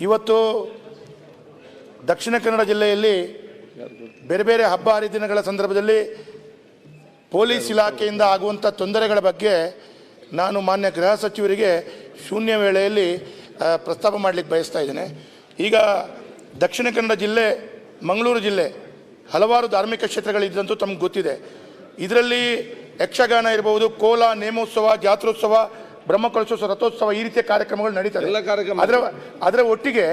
ಇವತ್ತು ದಕ್ಷಿಣ ಕನ್ನಡ ಜಿಲ್ಲೆಯಲ್ಲಿ ಬೇರೆ ಬೇರೆ ಹಬ್ಬ ಹರಿದಿನಗಳ ಸಂದರ್ಭದಲ್ಲಿ ಪೊಲೀಸ್ ಇಲಾಖೆಯಿಂದ ಆಗುವಂಥ ತೊಂದರೆಗಳ ಬಗ್ಗೆ ನಾನು ಮಾನ್ಯ ಗೃಹ ಸಚಿವರಿಗೆ ಶೂನ್ಯ ವೇಳೆಯಲ್ಲಿ ಪ್ರಸ್ತಾಪ ಮಾಡಲಿಕ್ಕೆ ಬಯಸ್ತಾ ಇದ್ದೇನೆ. ಈಗ ದಕ್ಷಿಣ ಕನ್ನಡ ಜಿಲ್ಲೆ, ಮಂಗಳೂರು ಜಿಲ್ಲೆ ಹಲವಾರು ಧಾರ್ಮಿಕ ಕ್ಷೇತ್ರಗಳಿದ್ದಂತೂ ತಮ್ಗೆ ಗೊತ್ತಿದೆ. ಇದರಲ್ಲಿ ಯಕ್ಷಗಾನ ಇರಬಹುದು ಕೋಲ, ನೇಮೋತ್ಸವ, ಜಾತ್ರೋತ್ಸವ ಬ್ರಹ್ಮಕಲಶೋತ್ಸವ ರಥೋತ್ಸವ ಈ ರೀತಿಯ ಕಾರ್ಯಕ್ರಮಗಳು ನಡೀತದೆ ಎಲ್ಲ ಕಾರ್ಯಕ್ರಮ. ಅದರ ಅದರ ಒಟ್ಟಿಗೆ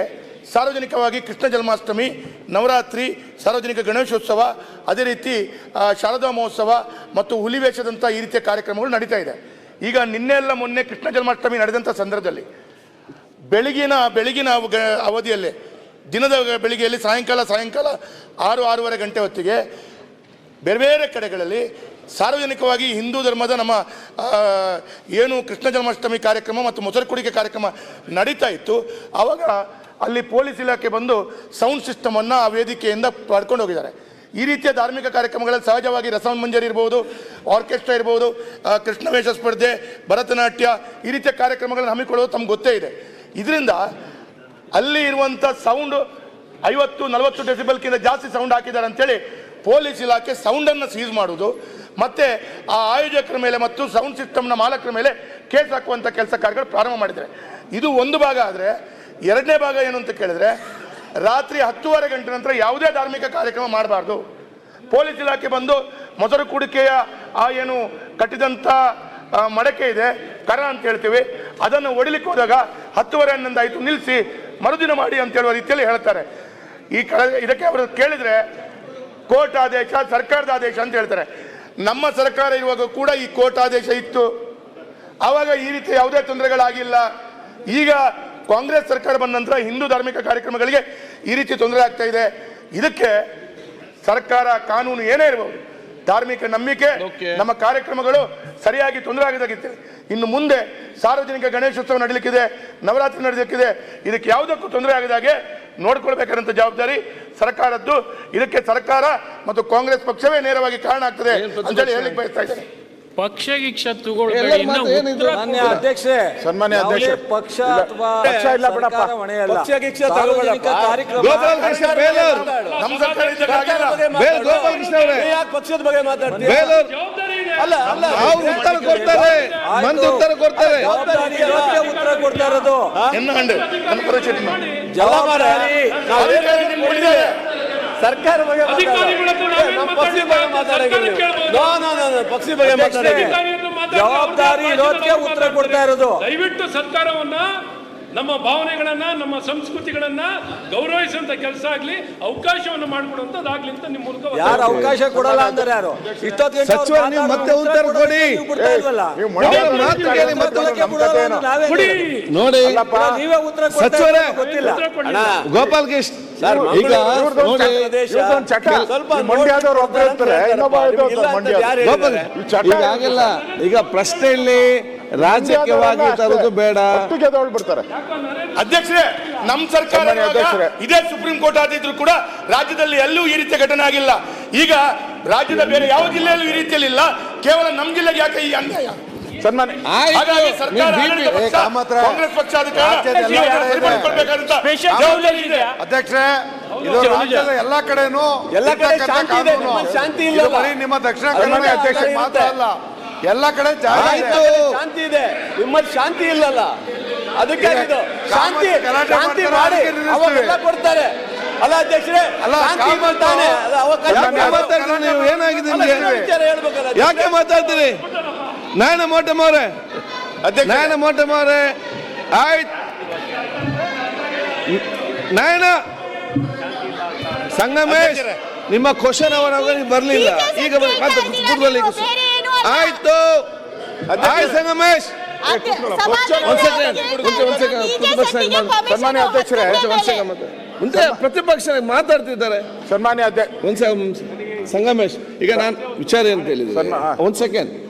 ಸಾರ್ವಜನಿಕವಾಗಿ ಕೃಷ್ಣ ಜನ್ಮಾಷ್ಟಮಿ ನವರಾತ್ರಿ ಸಾರ್ವಜನಿಕ ಗಣೇಶೋತ್ಸವ ಅದೇ ರೀತಿ ಶಾರದಾ ಮಹೋತ್ಸವ ಮತ್ತು ಹುಲಿವೇಷದಂಥ ಈ ರೀತಿಯ ಕಾರ್ಯಕ್ರಮಗಳು ನಡೀತಾ ಇದೆ ಈಗ ನಿನ್ನೆ ಎಲ್ಲ ಮೊನ್ನೆ ಕೃಷ್ಣ ಜನ್ಮಾಷ್ಟಮಿ ನಡೆದಂಥ ಸಂದರ್ಭದಲ್ಲಿ ಬೆಳಗಿನ ಬೆಳಗಿನ ಅವಧಿಯಲ್ಲಿ ದಿನದ ಬೆಳಿಗ್ಗೆಯಲ್ಲಿ ಸಾಯಂಕಾಲ ಸಾಯಂಕಾಲ ಆರು ಆರೂವರೆ ಗಂಟೆ ಹೊತ್ತಿಗೆ ಬೇರೆ ಬೇರೆ ಕಡೆಗಳಲ್ಲಿ ಸಾರ್ವಜನಿಕವಾಗಿ ಹಿಂದೂ ಧರ್ಮದ ನಮ್ಮ ಏನು ಕೃಷ್ಣ ಜನ್ಮಾಷ್ಟಮಿ ಕಾರ್ಯಕ್ರಮ ಮತ್ತು ಮೊಸರು ಕುಡಿಕೆ ಕಾರ್ಯಕ್ರಮ ನಡೀತಾ ಇತ್ತು. ಆವಾಗ ಅಲ್ಲಿ ಪೊಲೀಸ್ ಇಲಾಖೆ ಬಂದು ಸೌಂಡ್ ಸಿಸ್ಟಮನ್ನು ಆ ವೇದಿಕೆಯಿಂದ ಪಡ್ಕೊಂಡು ಹೋಗಿದ್ದಾರೆ. ಈ ರೀತಿಯ ಧಾರ್ಮಿಕ ಕಾರ್ಯಕ್ರಮಗಳಲ್ಲಿ ಸಹಜವಾಗಿ ರಸಮಂಜರಿ ಇರ್ಬೋದು, ಆರ್ಕೆಸ್ಟ್ರಾ ಇರ್ಬೋದು ಕೃಷ್ಣವೇಶ ಸ್ಪರ್ಧೆ, ಭರತನಾಟ್ಯ ಈ ರೀತಿಯ ಕಾರ್ಯಕ್ರಮಗಳನ್ನು ಹಮ್ಮಿಕೊಳ್ಳೋದು ತಮ್ಗೆ ಗೊತ್ತೇ ಇದೆ. ಇದರಿಂದ ಅಲ್ಲಿ ಇರುವಂಥ ಸೌಂಡ್ ಐವತ್ತು ನಲವತ್ತು ಡೆಸಿಬಲ್ಕಿಂತ ಜಾಸ್ತಿ ಸೌಂಡ್ ಹಾಕಿದ್ದಾರೆ ಅಂತೇಳಿ ಪೊಲೀಸ್ ಇಲಾಖೆ ಸೌಂಡನ್ನು ಸೀಸ್ ಮಾಡುವುದು, ಮತ್ತೆ ಆ ಆಯೋಜಕರ ಮೇಲೆ ಮತ್ತು ಸೌಂಡ್ ಸಿಸ್ಟಮ್ನ ಮಾಲಕರ ಮೇಲೆ ಕೇಸ್ ಹಾಕುವಂಥ ಕೆಲಸ ಕಾರ್ಯಗಳು ಪ್ರಾರಂಭ ಮಾಡಿದ್ದಾರೆ. ಇದು ಒಂದು ಭಾಗ ಆದರೆ, ಎರಡನೇ ಭಾಗ ಏನು ಅಂತ ಕೇಳಿದ್ರೆ, ರಾತ್ರಿ ಹತ್ತೂವರೆ ಗಂಟೆ ನಂತರ ಯಾವುದೇ ಧಾರ್ಮಿಕ ಕಾರ್ಯಕ್ರಮ ಮಾಡಬಾರ್ದು. ಪೊಲೀಸ್ ಇಲಾಖೆ ಬಂದು ಮೊಸರು ಕುಡಿಕೆಯ ಆ ಏನು ಕಟ್ಟಿದಂಥ ಮಡಕೆ ಇದೆ, ಕರ ಅಂತ ಹೇಳ್ತೀವಿ, ಅದನ್ನು ಒಡಿಲಿಕ್ಕೆ ಹೋದಾಗ ಹತ್ತುವರೆ ಹನ್ನೊಂದು ಆಯಿತು ನಿಲ್ಲಿಸಿ ಮರುದಿನ ಮಾಡಿ ಅಂತ ಹೇಳುವ ರೀತಿಯಲ್ಲಿ ಹೇಳ್ತಾರೆ. ಈ ಕಡೆ ಇದಕ್ಕೆ ಅವರು ಕೇಳಿದ್ರೆ ಕೋರ್ಟ್ ಆದೇಶ ಸರ್ಕಾರದ ಆದೇಶ ಅಂತ ಹೇಳ್ತಾರೆ. ನಮ್ಮ ಸರ್ಕಾರ ಇರುವಾಗ ಕೂಡ ಈ ಕೋರ್ಟ್ ಆದೇಶ ಇತ್ತು. ಆವಾಗ ಈ ರೀತಿ ಯಾವುದೇ ತೊಂದರೆಗಳಾಗಿಲ್ಲ. ಈಗ ಕಾಂಗ್ರೆಸ್ ಸರ್ಕಾರ ಬಂದ ನಂತರ ಹಿಂದೂ ಧಾರ್ಮಿಕ ಕಾರ್ಯಕ್ರಮಗಳಿಗೆ ಈ ರೀತಿ ತೊಂದರೆ ಆಗ್ತಾ ಇದೆ. ಇದಕ್ಕೆ ಸರ್ಕಾರ ಕಾನೂನು ಏನೇ ಇರಬಹುದು ಧಾರ್ಮಿಕ ನಂಬಿಕೆ ನಮ್ಮ ಕಾರ್ಯಕ್ರಮಗಳು ಸರಿಯಾಗಿ ತೊಂದರೆ ಆಗದಾಗಿತ್ತು. ಇನ್ನು ಮುಂದೆ ಸಾರ್ವಜನಿಕ ಗಣೇಶೋತ್ಸವ ನಡೀಲಿಕ್ಕಿದೆ ನವರಾತ್ರಿ ನಡೆದಕ್ಕಿದೆ ಇದಕ್ಕೆ ಯಾವುದಕ್ಕೂ ತೊಂದರೆ ಆಗದಾಗೆ ನೋಡ್ಕೊಳ್ಬೇಕಾದಂಥ ಜವಾಬ್ದಾರಿ ಸರ್ಕಾರದ್ದು. ಇದಕ್ಕೆ ಸರ್ಕಾರ ಮತ್ತು ಕಾಂಗ್ರೆಸ್ ಪಕ್ಷವೇ ನೇರವಾಗಿ ಕಾರಣ ಆಗ್ತದೆ ಅಂತ ಹೇಳಿ ಹೇಳಿಕ್ ಬಯಸ್ತಾ ಇದ್ದೇನೆ. ಪಕ್ಷ ಗಿಕ್ಷ ಮಾನ್ಯ ಅಧ್ಯಕ್ಷೆ ಸನ್ಮಾನ್ಯ ಯಾವುದೇ ಅಧ್ಯಕ್ಷೆ. ಪಕ್ಷ ಅಥವಾ ಪಕ್ಷ ಇಲ್ಲ ಬಿಡಪ್ಪ. ಸರ್ಕಾರ ಹೊಣೆಯಲ್ಲ. ಪಕ್ಷ ಗಿಕ್ಷ ಸಾರ್ವಜನಿಕ ಕಾರ್ಯಕ್ರಮ ಗೋಪಾಲ್ ಕೃಷ್ಣ ಬೇಲೂರ್. ನಮ್ಮ ಸರ್ಕಾರ ಇದ್ದಕ್ಕಾಗಿಲ್ಲ. ಬೇಲ್ ಗೋಪಾಲ್ ಕೃಷ್ಣ ಅವರೇ. ಯಾಕೆ ಪಕ್ಷದ ಬಗ್ಗೆ ಮಾತಾಡ್ತೀವಿ ಬೇಲೂರ್ ಜವಾಬ್ದಾರಿ ಅಲ್ಲ ಅಲ್ಲ. ಅವ್ರು ಉತ್ತರ ಕೊಡ್ತಾರೆ ಮಂದಿ ಉತ್ತರ ಕೊಡ್ತಾರೆ ಉತ್ತರ ಕೊಡ್ತಾ ಇರೋದು. ಎನ್ನ ಹಂಡು? ನನ್ನ ಪರಿಚಯ ಮಾಡಿ. ಜವಾಬ್ದಾರಿ. ಅಧಿಕಾರಿ ನಿಮ್ಗೆ ಉಳಿದಿದೆ. ಸರ್ಕಾರ ಬಗ್ಗೆ ಪಕ್ಷಿ ಬಗ್ಗೆ ಜವಾಬ್ದಾರಿ ಇರೋದಕ್ಕೆ ಉತ್ತರ ಕೊಡ್ತಾ ಇರೋದು. ದಯವಿಟ್ಟು ಸರ್ಕಾರವನ್ನ ನಮ್ಮ ಭಾವನೆಗಳನ್ನ ನಮ್ಮ ಸಂಸ್ಕೃತಿಗಳನ್ನ ಗೌರವಿಸುವಂತ ಕೆಲಸ ಆಗ್ಲಿ ಅವಕಾಶವನ್ನು ಮಾಡಿಕೊಡುವಂತದ್ದಾಗ್ಲಿ ಅಂತ ನಿಮ್ಮ ಮೂಲಕ ಯಾರು ಅವಕಾಶ ಕೊಡಲ್ಲ ಅಂದ್ರೆ ಯಾರು? ಇಷ್ಟೊತ್ತಿಗೆ ಮತ್ತೆ ಉತ್ತರ ಕೊಡಿ. ನೋಡಿ. ನೀವೇ ಉತ್ತರ ಕೊಡ್ತಾ ಇರೋದು ಗೊತ್ತಿಲ್ಲ. ಉತ್ತರ ಗೋಪಾಲ್ ಕೃಷ್ಣ ಈಗ ಈಗ ಆಗಿಲ್ಲ. ಈಗ ಪ್ರಶ್ನೆಯಲ್ಲಿ ರಾಜಕೀಯವಾಗಿ ತರೋದು ಬೇಡ. ಬಿಡ್ತಾರೆ. ಅಧ್ಯಕ್ಷರೇ ನಮ್ಮ ಸರ್ಕಾರ ಇದೇ ಸುಪ್ರೀಂ ಕೋರ್ಟ್ ಆದಿದ್ರು ಕೂಡ ರಾಜ್ಯದಲ್ಲಿ ಎಲ್ಲೂ ಈ ರೀತಿಯ ಘಟನೆ ಆಗಿಲ್ಲ. ಈಗ ರಾಜ್ಯದ ಬೇರೆ ಯಾವ ಜಿಲ್ಲೆಯಲ್ಲೂ ಈ ರೀತಿಯಲ್ಲಿ ಇಲ್ಲ. ಕೇವಲ ನಮ್ಮ ಜಿಲ್ಲೆಗೆ ಯಾಕೆ ಈ ಅನ್ಯಾಯ? ಸನ್ಮಾನ್ಯ. ಕಾಂಗ್ರೆಸ್ ಪಕ್ಷ ಅಧ್ಯಕ್ಷರೇ ಇದು ರಾಜ್ಯದ ಎಲ್ಲ ಕಡೆನೂ ಎಲ್ಲ ಕಡೆ ಶಾಂತಿ. ಇಲ್ಲ. ಬರೀ ನಿಮ್ಮ ದಕ್ಷಿಣ ಕನ್ನಡ ಅಧ್ಯಕ್ಷ ಮಾತ್ರ. ಅಲ್ಲ. ಎಲ್ಲ ಕಡೆ ಶಾಂತಿ ಇದೆ. ನಿಮ್ಮಲ್ಲಿ ಶಾಂತಿ ಇಲ್ಲಲ್ಲ? ಅದಕ್ಕೆ ಇದು ಶಾಂತಿ ಶಾಂತಿ ಮಾಡಿ. ಅವಾಗೆಲ್ಲ ಕೊಡ್ತಾರೆ. ಅಲ್ಲ ಅಧ್ಯಕ್ಷರೇ ಅಲ್ಲ, ಯಾಕೆ ಮಾತಾಡ್ತೀರಿ? ನೀವು ಮೋಟ ಮೋರೆ ನಾನು ಮೋಟ ಮೋರೆ ಆಯ್ತು. ನಾಯನ. ಸಂಗಮೇಶ್ ನಿಮ್ಮ ಕ್ವಶನ್ ಅವರ ಬರ್ಲಿಲ್ಲ. ಈಗ ಆಯ್ತು. ಆಯ್ತು ಸಂಗಮೇಶ್. ಒಂದ್ ಸೆಕೆಂಡ್ ಒಂದ್ ಸೆಕೆಂಡ್ ಸನ್ಮಾನ್ಯ ಅಧ್ಯಕ್ಷರೇ, ಮುಂದೆ ಪ್ರತಿಪಕ್ಷ ಮಾತಾಡ್ತಿದ್ದಾರೆ. ಸನ್ಮಾನ್ಯ ಅಧ್ಯಕ್ಷ ಸಂಗಮೇಶ್. ಈಗ ನಾನು ವಿಚಾರ ಅಂತ ಹೇಳಿದ್ರೆ. ಒಂದ್ ಸೆಕೆಂಡ್.